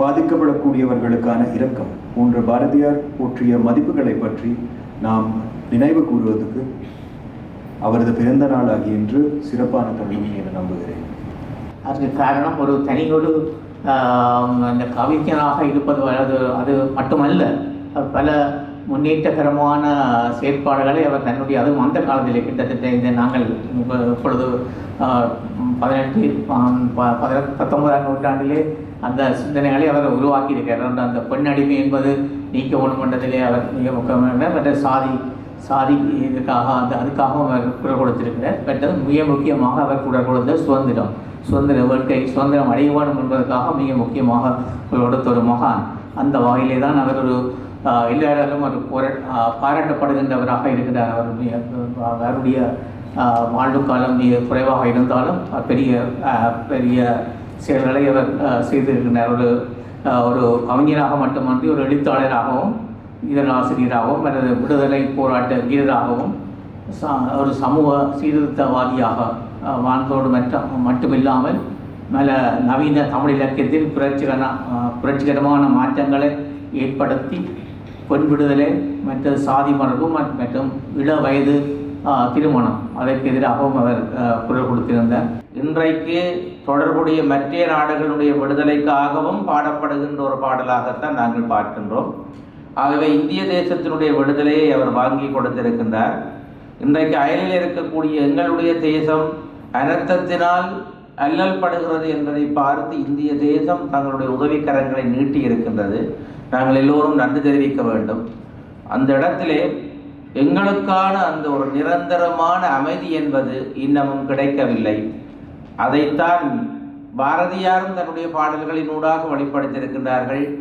பாதிக்கப்படக்கூடியவர்களுக்கான இரக்கம். போன்ற பாரதியார் போற்றிய மதிப்புகளை பற்றி நாம் நினைவு கூறுவதற்கு அவரது பிறந்த நாளாகி இன்று சிறப்பான தருணம் என நம்புகிறேன். அதுக்கு காரணம் ஒரு தனியொரு அந்த கவிஞனாக இருப்பது அது அது மட்டுமல்ல பல முன்னேற்றகரமான செயற்பாடுகளை அவர் தன்னுடைய அதுவும் அந்த காலத்தில் கிட்டத்தட்ட இந்த நாங்கள் இப்பொழுது பதினெட்டு ப- ப- பத்தொன்பதாம் நூற்றாண்டிலே அந்த சிந்தனைகளை அவர் உருவாக்கி இருக்கிறார் அந்த பெண் அடிமை என்பது நீக்க ஒன்றுமன்றத்திலே அவர் மிக முக்கியமான மற்ற சாதி சாதி இதுக்காக அந்த அதுக்காகவும் அவர் குரல் கொடுத்திருக்கிறார். மற்றது மிக முக்கியமாக அவர் குரல் கொடுத்த சுதந்திரம். சுதந்திர வாழ்க்கை சுதந்திரம் அடைய வேண்டும் என்பதற்காக மிக முக்கியமாக குரல் கொடுத்த ஒரு மகான். அந்த வகையிலே தான் அவர் ஒரு ஆஹ், எல்லாராலும் ஒரு போரா பாராட்டப்படுகின்றவராக இருக்கிறார். அவருடைய அவருடைய வாழ்வு காலம் குறைவாக இருந்தாலும் பெரிய பெரிய செயல்களை அவர் ஆஹ், செய்திருக்கிறார். ஒரு ஒரு கவிஞராக மட்டுமன்றி ஒரு எழுத்தாளராகவும் இதழாசிரியராகவும் அல்லது விடுதலை போராட்ட வீரராகவும் ஒரு சமூக சீர்திருத்தவாதியாக வாழ்ந்தோடு மற்ற மட்டுமில்லாமல் மேல நவீன தமிழ் இலக்கியத்தில் புரட்சிகர புரட்சிகரமான மாற்றங்களை ஏற்படுத்தி பெண் விடுதலை மற்ற சாதி மரபு மற்றும் இள வயது திருமணம். அதற்கு எதிராகவும் அவர் குரல் கொடுத்திருந்தார். இன்றைக்கு தொடர்புடைய மற்ற நாடுகளுடைய விடுதலைக்காகவும் பாடப்படுகின்ற ஒரு பாடலாகத்தான் நாங்கள் பார்க்கின்றோம். ஆகவே இந்திய தேசத்தினுடைய விடுதலையை அவர் வாங்கி கொடுத்திருக்கின்றார். இன்றைக்கு அயலில் இருக்கக்கூடிய எங்களுடைய தேசம் அனர்த்தத்தினால் அல்லல் படுகிறது என்பதை பார்த்து இந்திய தேசம் தங்களுடைய உதவிக்கரங்களை நீட்டி இருக்கின்றது. நாங்கள் எல்லோரும் நன்றி தெரிவிக்க வேண்டும். அந்த இடத்திலே எங்களுக்கான அந்த ஒரு நிரந்தரமான அமைதி என்பது இன்னமும் கிடைக்கவில்லை. அதைத்தான் பாரதியாரும் தன்னுடைய பாடல்களின் ஊடாக வெளிப்படுத்தியிருக்கின்றார்கள்.